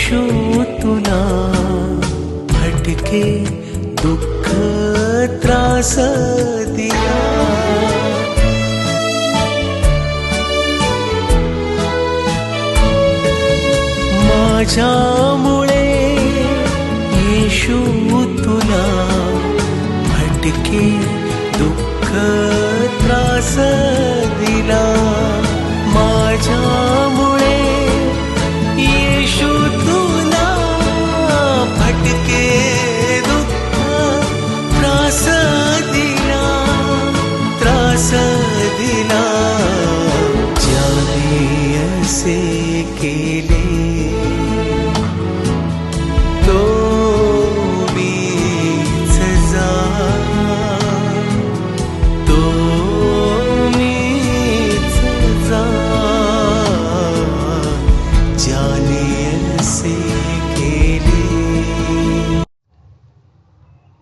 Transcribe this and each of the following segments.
येशू तुला भटके दुःख त्रास दिला। माझ्यामुळे येशू तुला भटके दुःख त्रास दिला। माझ्यामुळे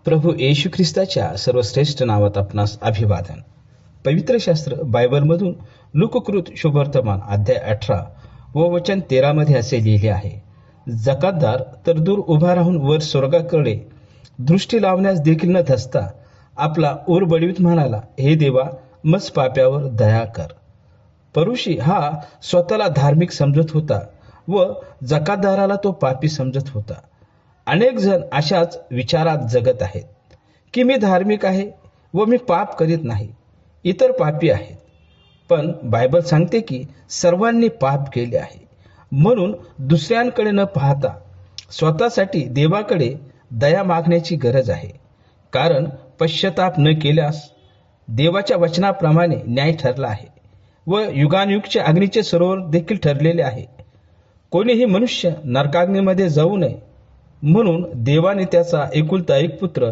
प्रभू येशू ख्रिस्ताच्या सर्वश्रेष्ठ नावात आपणास अभिवादन. पवित्र शास्त्र बायबलमधून लोककृत शुभवर्तमान अध्याय अठरा व वचन तेरामध्ये असे लिहिले आहे जकातदार तर दूर उभा राहून वर स्वर्गाकडे दृष्टी लावण्यास देखील न धसता आपला ओर बळवीत म्हणाला हे देवा मस पाप्यावर दया कर. परुषी हा स्वतःला धार्मिक समजत होता व जकातदाराला तो पापी समजत होता. अनेक जण अशाच विचारात जगत आहेत की मी धार्मिक आहे व मी पाप करीत नाही इतर पापी आहेत. पण बायबल सांगते की सर्वांनी पाप केले आहे. म्हणून दुसऱ्यांकडे न पाहता स्वतःसाठी देवाकडे दया मागण्याची गरज आहे. कारण पश्चाताप न केल्यास देवाच्या वचनाप्रमाणे न्याय ठरला आहे व युगानयुगचे अग्नीचे सरोवर देखील ठरलेले आहे. कोणीही मनुष्य नरकाग्नीमध्ये जाऊ नये म्हणून देवाने त्याचा एकुलता एक पुत्र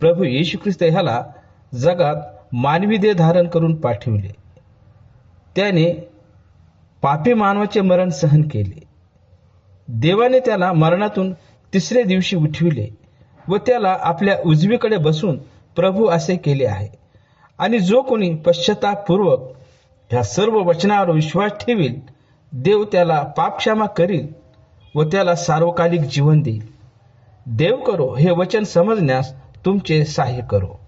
प्रभू येशू ख्रिस्त ह्याला जगात मानवी देह धारण करून पाठविले. त्याने पापी मानवाचे मरण सहन केले. देवाने त्याला मरणातून तिसऱ्या दिवशी उठविले व त्याला आपल्या उजवीकडे बसून प्रभू असे केले आहे. आणि जो कोणी पश्चातापूर्वक ह्या सर्व वचनावर विश्वास ठेवील देव त्याला पापक्षमा करील व त्याला सार्वकालिक जीवन देईल. देव करो हे वचन समजण्यास तुमचे सहाय्य करो.